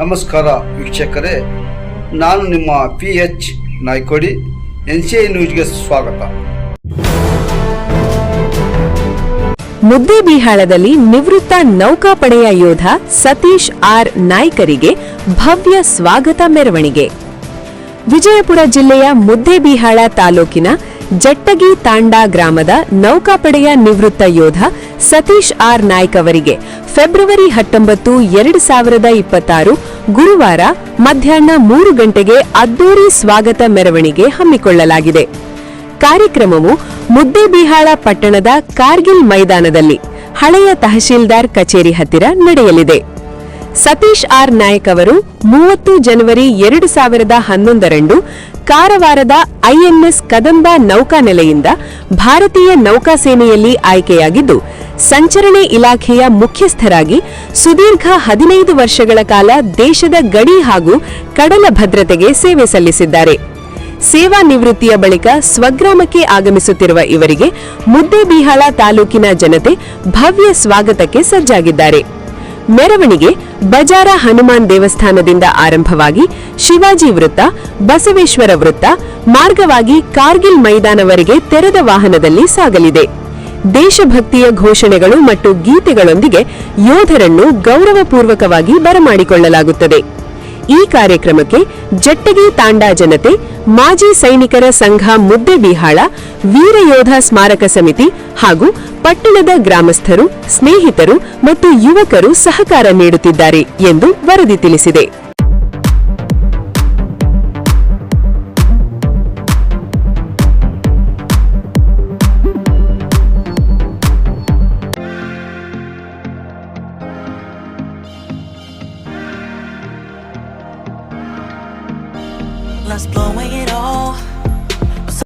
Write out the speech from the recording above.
ನಮಸ್ಕಾರ ವೀಕ್ಷಕರೇ, ನಾನು ನಿಮ್ಮ P H Naikodi N C I ನ್ಯೂಸ್ಗೆ ಸ್ವಾಗತ. ಮುದ್ದೇಬಿಹಾಳದಲ್ಲಿ ನಿವೃತ್ತ ನೌಕಾಪಡೆಯ ಯೋಧ ಸತೀಶ್ ಆರ್ ನಾಯ್ಕರಿಗೆ ಭವ್ಯ ಸ್ವಾಗತ ಮೆರವಣಿಗೆ. ವಿಜಯಪುರ ಜಿಲ್ಲೆಯ ಮುದ್ದೇಬಿಹಾಳ ತಾಲೂಕಿನ ಜಟ್ಟಗಿ ತಾಂಡಾ ಗ್ರಾಮದ ನೌಕಾಪಡೆಯ ನಿವೃತ್ತ ಯೋಧ ಸತೀಶ್ ಆರ್ ನಾಯ್ಕ್ ಅವರಿಗೆ ಫೆಬ್ರವರಿ ಹತ್ತೊಂಬತ್ತು, ಎರಡು ಸಾವಿರದ ಇಪ್ಪತ್ತಾರು ಗುರುವಾರ ಮಧ್ಯಾಹ್ನ ಮೂರು ಗಂಟೆಗೆ ಅದ್ದೂರಿ ಸ್ವಾಗತ ಮೆರವಣಿಗೆ ಹಮ್ಮಿಕೊಳ್ಳಲಾಗಿದೆ. ಕಾರ್ಯಕ್ರಮವು ಮುದ್ದೇಬಿಹಾಳ ಪಟ್ಟಣದ ಕಾರ್ಗಿಲ್ ಮೈದಾನದಲ್ಲಿ ಹಳೆಯ ತಹಶೀಲ್ದಾರ್ ಕಚೇರಿ ಹತ್ತಿರ ನಡೆಯಲಿದೆ. ಸತೀಶ್ ಆರ್ ನಾಯಕ್ ಅವರು ಮೂವತ್ತು ಜನವರಿ ಎರಡು ಸಾವಿರದ ಹನ್ನೊಂದರಂದು ಕಾರವಾರದ ಐಎನ್ಎಸ್ ಕದಂಬ ನೌಕಾನೆಲೆಯಿಂದ ಭಾರತೀಯ ನೌಕಾಸೇನೆಯಲ್ಲಿ ಆಯ್ಕೆಯಾಗಿದ್ದು, ಸಂಚರಣೆ ಇಲಾಖೆಯ ಮುಖ್ಯಸ್ಥರಾಗಿ ಸುದೀರ್ಘ ಹದಿನೈದು ವರ್ಷಗಳ ಕಾಲ ದೇಶದ ಗಡಿ ಹಾಗೂ ಕಡಲ ಭದ್ರತೆಗೆ ಸೇವೆ ಸಲ್ಲಿಸಿದ್ದಾರೆ. ಸೇವಾ ನಿವೃತ್ತಿಯ ಬಳಿಕ ಸ್ವಗ್ರಾಮಕ್ಕೆ ಆಗಮಿಸುತ್ತಿರುವ ಇವರಿಗೆ ಮುದ್ದೇಬಿಹಾಳ ತಾಲೂಕಿನ ಜನತೆ ಭವ್ಯ ಸ್ವಾಗತಕ್ಕೆ ಸಜ್ಜಾಗಿದ್ದಾರೆ. ಮೆರವಣಿಗೆ ಬಜಾರ ಹನುಮಾನ್ ದೇವಸ್ಥಾನದಿಂದ ಆರಂಭವಾಗಿ ಶಿವಾಜಿ ವೃತ್ತ, ಬಸವೇಶ್ವರ ವೃತ್ತ, ಮಾರ್ಗವಾಗಿ ಕಾರ್ಗಿಲ್ ಮೈದಾನವರೆಗೆ ತೆರೆದ ವಾಹನದಲ್ಲಿ ಸಾಗಲಿದೆ. ದೇಶಭಕ್ತಿಯ ಘೋಷಣೆಗಳು ಮತ್ತು ಗೀತೆಗಳೊಂದಿಗೆ ಯೋಧರನ್ನು ಗೌರವಪೂರ್ವಕವಾಗಿ ಬರಮಾಡಿಕೊಳ್ಳಲಾಗುತ್ತದೆ. ಈ ಕಾರ್ಯಕ್ರಮಕ್ಕೆ ಜಟ್ಟಗಿ ತಾಂಡಾ ಜನತೆ, ಮಾಜಿ ಸೈನಿಕರ ಸಂಘ ಮುದ್ದೆಬಿಹಾಳ ವೀರಯೋಧ ಸ್ಮಾರಕ ಸಮಿತಿ ಹಾಗೂ ಪಟ್ಟಣದ ಗ್ರಾಮಸ್ಥರು ಸ್ನೇಹಿತರು ಮತ್ತು ಯುವಕರು ಸಹಕಾರ ನೀಡುತ್ತಿದ್ದಾರೆ ಎಂದು ವರದಿ ತಿಳಿಸಿದೆ.